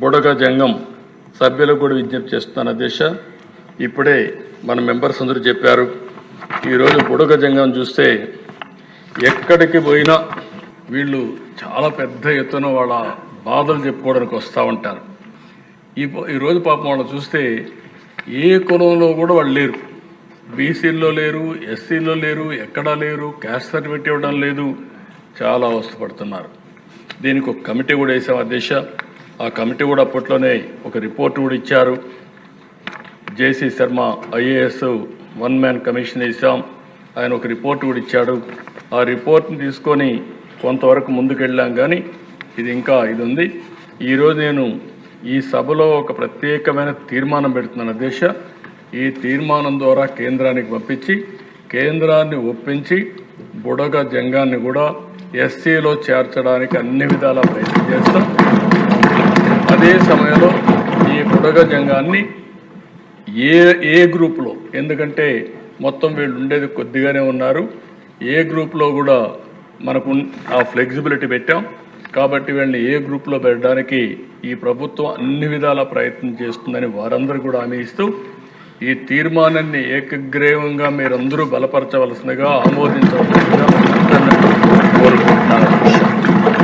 బుడగ జంగం సభ్యులకు కూడా విజ్ఞప్తి చేస్తున్నాను అధ్యక్ష. ఇప్పుడే మన మెంబర్స్ అందరూ చెప్పారు ఈరోజు బుడగ జంగం చూస్తే ఎక్కడికి పోయినా వీళ్ళు చాలా పెద్ద ఎత్తున వాళ్ళ బాధలు చెప్పుకోవడానికి వస్తూ ఉంటారు. ఈ ఈరోజు పాపం వాళ్ళు చూస్తే ఏ కులంలో కూడా వాళ్ళు లేరు. బీసీల్లో లేరు ఎస్సీల్లో లేరు ఎక్కడా లేరు క్యాస్ట్ సర్టిఫికేట్ ఇవ్వడం లేదు చాలా అవస్థపడుతున్నారు. దీనికి ఒక కమిటీ కూడా వేసాం అధ్యక్ష. ఆ కమిటీ కూడా అప్పట్లోనే ఒక రిపోర్ట్ కూడా ఇచ్చారు. J C Sharma IAS one man commission ఇస్తాం ఆయన ఒక రిపోర్ట్ కూడా ఇచ్చాడు. ఆ రిపోర్ట్ని తీసుకొని కొంతవరకు ముందుకెళ్ళాం కానీ ఇది ఇంకా ఇది ఉంది ఈరోజు నేను ఈ సభలో ఒక ప్రత్యేకమైన తీర్మానం పెడుతున్నాను అధ్యక్ష. ఈ తీర్మానం ద్వారా కేంద్రానికి పంపించి కేంద్రాన్ని ఒప్పించి బుడగ జంగాన్ని కూడా ఎస్సీలో చేర్చడానికి అన్ని విధాలా ప్రయత్నం చేస్తాం. అదే సమయంలో ఈ బుడగ జంగాన్ని ఏ ఏ గ్రూప్లో? ఎందుకంటే మొత్తం వీళ్ళు ఉండేది కొద్దిగానే ఉన్నారు. ఏ గ్రూప్లో కూడా మనకు ఆ ఫ్లెక్సిబిలిటీ పెట్టాం. కాబట్టి వీళ్ళని ఏ గ్రూప్లో పెట్టడానికి ఈ ప్రభుత్వం అన్ని విధాల ప్రయత్నం చేస్తుందని వారందరూ కూడా హామీ ఇస్తూ ఈ తీర్మానాన్ని ఏకగ్రీవంగా మీరందరూ బలపరచవలసిందిగా ఆమోదించవలసిందిగా